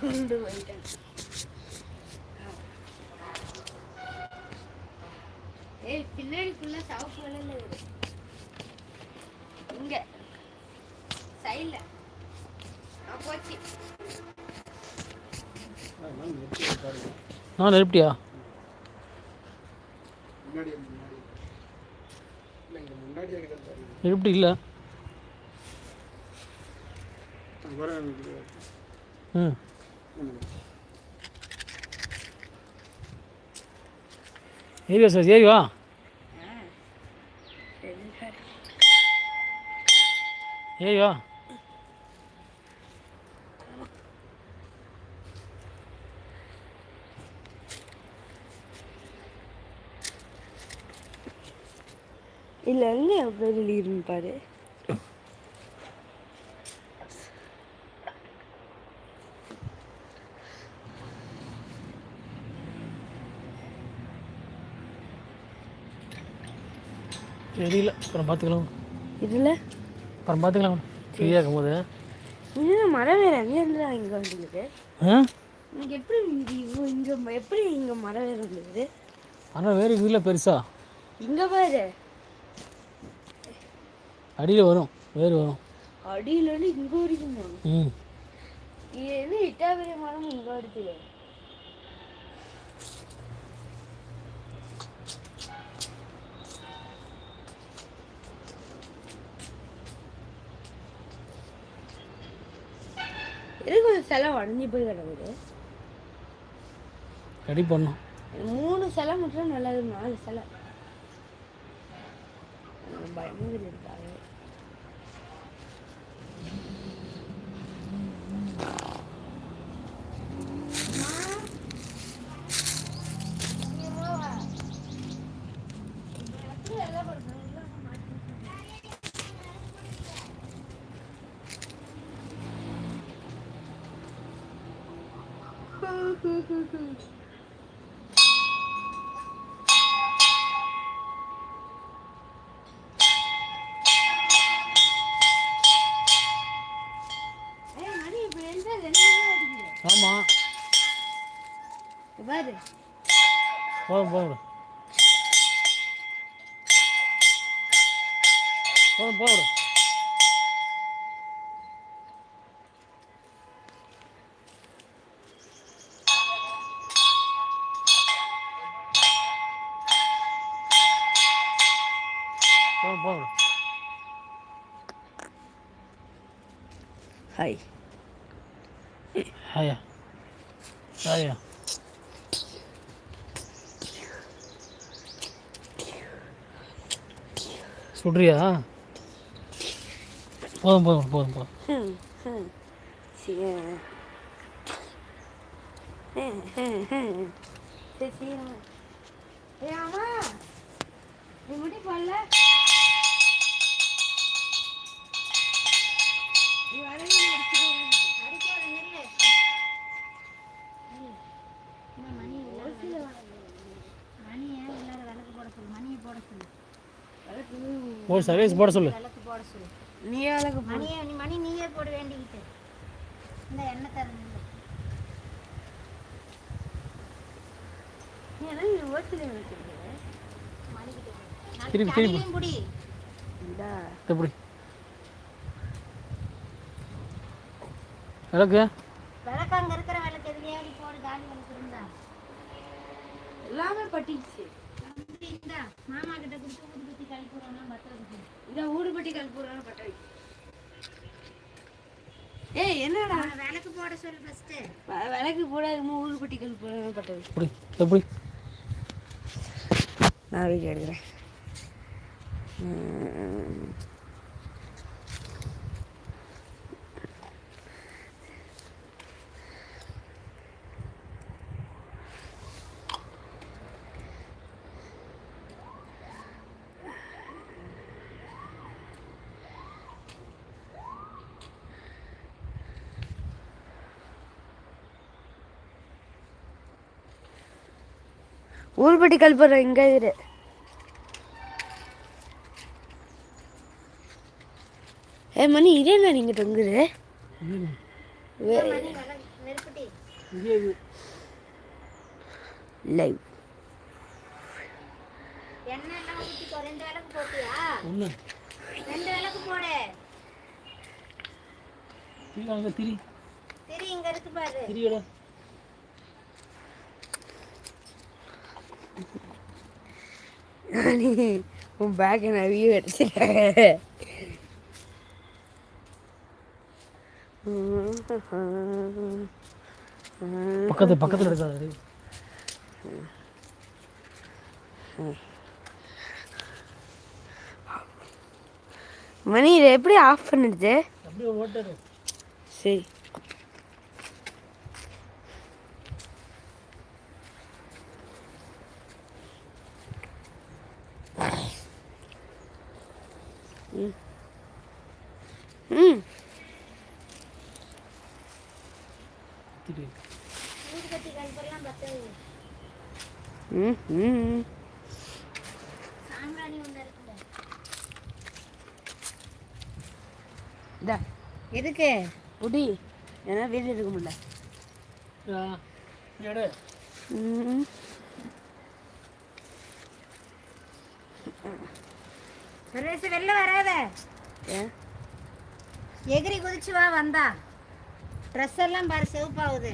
கொண்டு போயிட்டேன் ஏய் பின்னாடி ஃபுல்லா சவப்பு கலர்ல இருக்கு இங்க. சைடுல போச்சு. நான் நெருப்பிட்டியா? இருக்குது நெருப்பிட்டி இல்லை அங்கே வர எனக்கு ம் ஏறி சார் ஏறி வா ஏறி வா இல்ல எங்க எவ்வளவு நீர்னு தெரியல. அப்புறம் பார்த்துக்கலாம். இதுல? அப்புறம் பார்த்துக்கலாம். ஃப்ரீயாக இருக்கும்போது. இது மழை வேற எங்க இருந்து இங்க வந்துருக்கு இங்க எப்படி இங்க இங்க எப்படி இங்க மழை வேற வந்துருக்குது? ஆனால் வேறு வீட்டில் பெருசா? இங்க பாரு. அடியில் வரும். வேறு வரும். அடியில இருந்து இங்க வரைக்கும் போகணும். ம். இது என்ன இட்டாபெரிய மரம் இங்க வருது எதுக்கு ஒரு சிலை உடஞ்சி போய் கிடக்குது. ரெடி பண்ணோம் மூணு சிலை மட்டும் நல்லது நாலு சிலை எனக்கு பயமும் ஆமாம் பாரு. போதும் போதும். போதும் போதும். போதும். போதும் ஹாய். ஹாயா. ஹாயா. சுடுறியா? போதும் போதும் போதும் போதும். ஹம், ஹம். சரி. ஏய், அம்மா, நீ முடி போடல? ஒரு சர்வீஸ் போட சொல்லு. நீ அழகு போ. மணியை நீ மணி நீயே போட வேண்டிக்கிட்டு. இந்த எண்ணெய் தரணும்? திருப்பி திருப்பி இந்தா. எப்படி விளக்கு. விளக்கு அங்க இருக்கிற விளக்கு எதுலையாடி போடு காலி விளக்கு இருந்தா எல்லாமே பட்டிச்சு. மாமா கிட்ட கொடுத்து ஊதுபத்தி கழிப்புறோம்னா ஊடுபட்டி கல்பூரம் பட்ட வை. ஏய் என்னடா? விளக்கு போட சொல்லு ஃபர்ஸ்ட் விளக்கு போடாம ஊடுபட்டி கல்பூரம் பட்ட வை. எப்படி எப்படி நான் வீடியோ எடுக்கிறேன். ஊர்பட்டி கல்பூரம் இங்க இரு. ஏ மணி இதே நான் இங்கே தொங்குது. லைவ் திரி இங்க இருக்கு பாரு. திரியட. நானே உன் பேக்கை நான் வியூ எடுத்துட்டேன். பக்கத்து பக்கத்தில் இருக்காது மணி இதை எப்படி ஆஃப் ஓட்டாரு சரி ம். ம் திரி ஊதுபத்தி கல்பெல்லாம் பத்தது ம் ம் சாம்பிராணி ஒன்று இருக்குல்ல இதா எதுக்கு? புடி. ஏன்னா வீடு எடுக்க முடியல. சுரேஷ் வெளில வராத. எகிரி குதிச்சு வா வந்தா. ட்ரெஸ் எல்லாம் பாரு சிவப்பாகுது.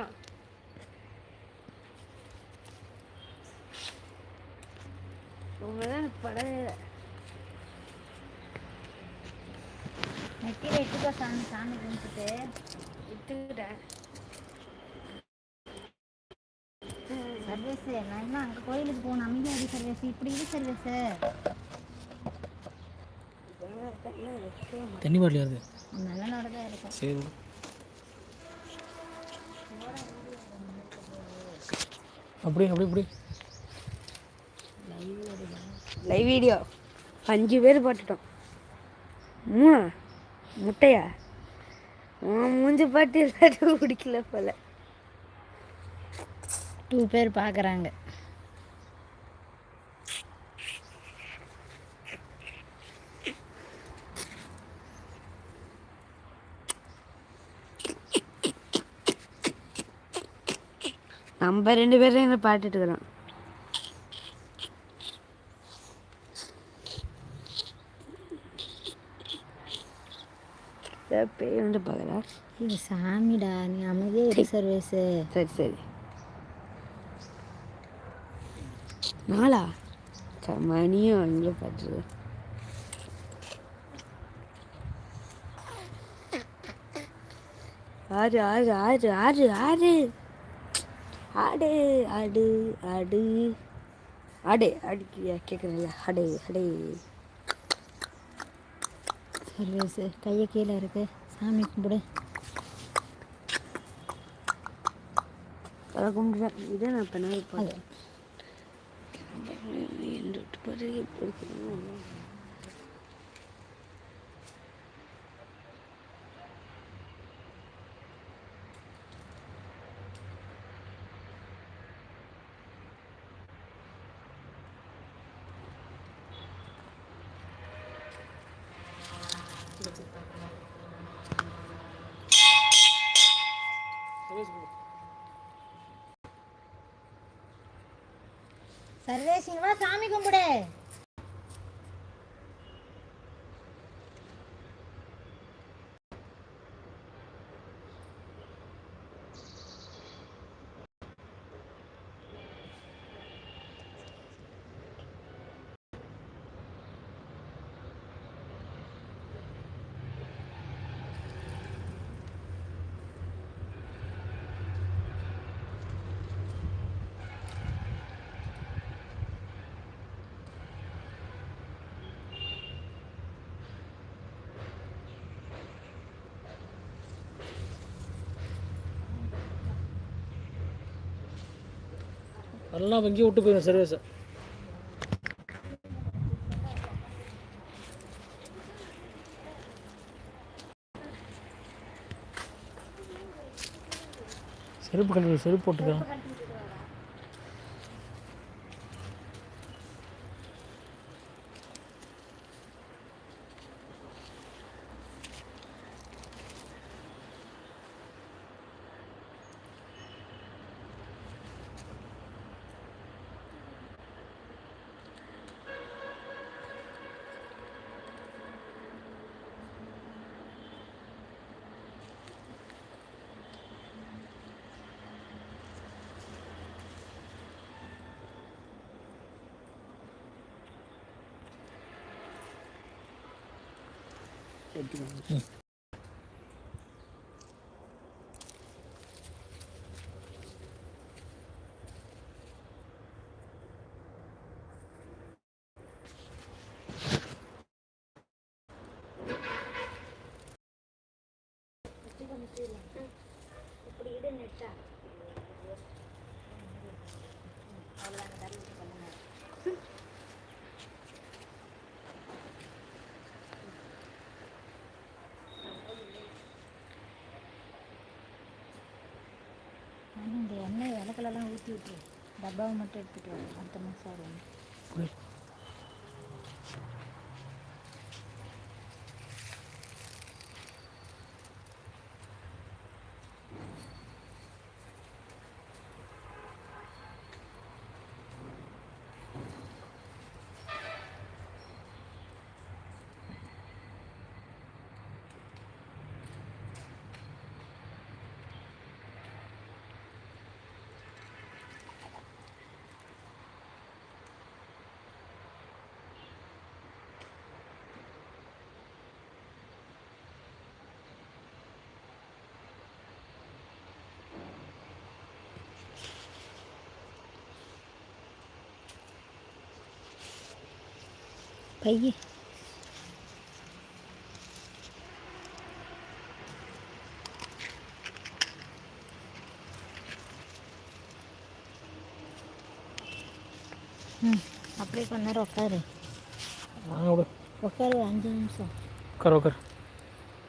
சீக்கிரம் உங்களால் படவே இல்லை நெத்தியில சாமி சாமி சர்வீஸ் நான் இன்னும் அங்கே கோயிலுக்கு போகணும் அமைதியாடி சர்வீஸ் இப்படி இது சர்வீஸ் தண்ணி பாட்டில் வருது. நல்லனோட தான் இருக்கும் சரி. அப்படியே அப்படி லைவ் வீடியோ அஞ்சு பேர் போட்டுட்டோம். மூணா? முட்டையா? உன் மூஞ்சி பாட்டு எல்லாத்தையும் பிடிக்கல போல. டூ பேர் பார்க்குறாங்க நம்ம ரெண்டு பேரும் என்ன பாட்டுட்டு இருக்கிறோம் பேய் வந்து பார்க்குறா. இது சாமிடா நீ அமைதியாக இரு சர்வீஸு சரி சரி. நாளா மணியும் அங்கே பார்த்துரு ஆறு ஆறு ஆறு ஆறு ஆறு. ஆடு ஆடு ஆடு ஆடு அடிக்கியா கேட்குறல ஆடு ஆடு சர்வீஸு கையை கீழே இருக்கு. சாமி கும்பிடு. அதை கும்பிடுறேன் இதை நான் இப்போ நாள் பார்த்தேன் சர்வேசிங்கமா சாமி கும்பிடு. அதெல்லாம் வங்கி விட்டு போயிடும் சர்வீஸை செருப்பு கழுவி செருப்பு போட்டுக்கலாம் Thank you மசாலாலாம் ஊற்றி விட்டுரு டப்பாவை மட்டும் எடுத்துகிட்டு வா. அடுத்த மசாலா பைய. ம் அப்படியே கொஞ்ச நேரம் உட்காரு. உட்காரு. அஞ்சு நிமிஷம். உட்கார் உட்கார்.